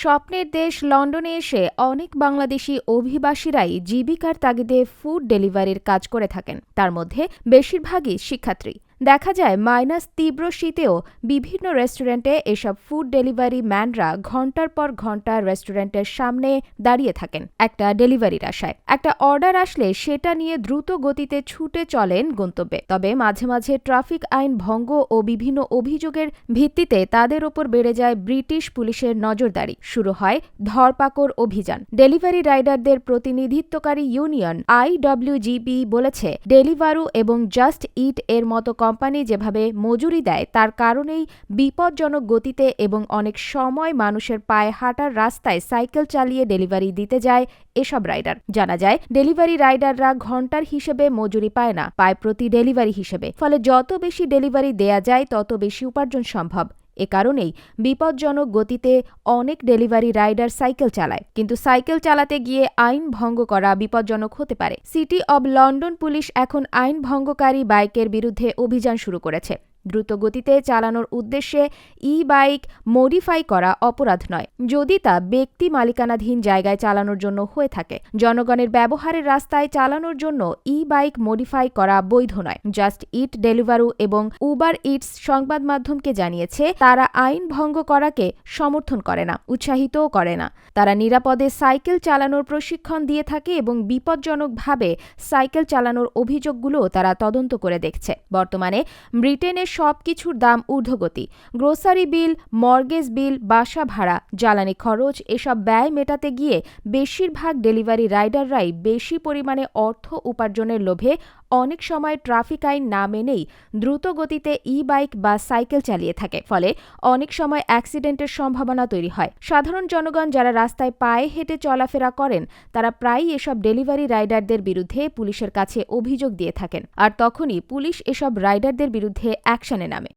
স্বপ্নের দেশ লন্ডনে এসে অনেক বাংলাদেশি অভিবাসীরাই জীবিকার তাগিদে ফুড ডেলিভারির কাজ করে থাকেন। তার মধ্যে বেশিরভাগই শিক্ষার্থী। দেখা যায় মাইনাস তীব্র শীতেও বিভিন্ন রেস্টুরেন্টে এসব ফুড ডেলিভারি ম্যানরা ঘণ্টার পর ঘণ্টা রেস্টুরেন্টের সামনে দাঁড়িয়ে থাকেন একটা ডেলিভারির আশায়। একটা অর্ডার আসলে সেটা নিয়ে দ্রুত গতিতে ছুটে চলেন গন্তব্যে। তবে মাঝে মাঝে ট্রাফিক আইন ভঙ্গ ও বিভিন্ন অভিযোগের ভিত্তিতে তাদের ওপর বেড়ে যায় ব্রিটিশ পুলিশের নজরদারি। শুরু হয় ধরপাকড় অভিযান। ডেলিভারি রাইডারদের প্রতিনিধিত্বকারী ইউনিয়ন আইডব্লিউজিবি বলেছে, ডেলিভারু এবং জাস্ট ইট এর মতো কোম্পানি যেভাবে মজুরি দেয়, তার কারণেই বিপজ্জনক গতিতে এবং অনেক সময় মানুষের পায়ে হাঁটার রাস্তায় সাইকেল চালিয়ে ডেলিভারি দিতে যায় এসব রাইডার। জানা যায়, ডেলিভারি রাইডাররা ঘণ্টার হিসেবে মজুরি পায় না, পায় প্রতি ডেলিভারি হিসেবে। ফলে যত বেশি ডেলিভারি দেয়া যায়, তত বেশি উপার্জন সম্ভব। এ কারণেই বিপজ্জনক গতিতে অনেক ডেলিভারি রাইডার সাইকেল চালায়, কিন্তু সাইকেল চালাতে গিয়ে আইন ভঙ্গ করা বিপজ্জনক হতে পারে। সিটি অব লন্ডন পুলিশ এখন আইন ভঙ্গকারী বাইকের বিরুদ্ধে অভিযান শুরু করেছে। দ্রুত গতিতে চালানোর উদ্দেশ্যে ই বাইক মডিফাই করা অপরাধ নয়। যদি তা ব্যক্তি মালিকানাধীন জায়গায় চালানোর জন্য হয়ে থাকে, জনগণের ব্যবহারের রাস্তায় চালানোর জন্য ই বাইক মডিফাই করা বৈধ নয়। জাস্ট ইট ডেলিভারু এবং উবার ইটস সংবাদ মাধ্যমকে জানিয়েছে, তারা আইন ভঙ্গ করাকে সমর্থন করে না, উৎসাহিতও করে না। তারা নিরাপদে সাইকেল চালানোর প্রশিক্ষণ দিয়ে থাকে এবং বিপজ্জনকভাবে সাইকেল চালানোর অভিযোগগুলো তারা তদন্ত করে দেখছে। বর্তমানে ব্রিটেনের সবকিছুর দাম ঊর্ধ্বগতি। গ্রোসারি বিল, মর্গেজ বিল, বাসা ভাড়া, জ্বালানি খরচ, এসব ব্যয় মেটাতে গিয়ে বেশিরভাগ ডেলিভারি রাইডাররাই বেশি পরিমাণে অর্থ উপার্জনের লোভে অনেক সময় ট্রাফিক আইন না মেনেই দ্রুত গতিতে ই বাইক বা সাইকেল চালিয়ে থাকে। ফলে অনেক সময় অ্যাক্সিডেন্টের সম্ভাবনা তৈরি হয়। সাধারণ জনগণ যারা রাস্তায় পায়ে হেঁটে চলাফেরা করেন, তারা প্রায়ই এসব ডেলিভারি রাইডারদের বিরুদ্ধে পুলিশের কাছে অভিযোগ দিয়ে থাকেন। আর তখনই পুলিশ এসব রাইডারদের বিরুদ্ধে অ্যাকশনে নামে।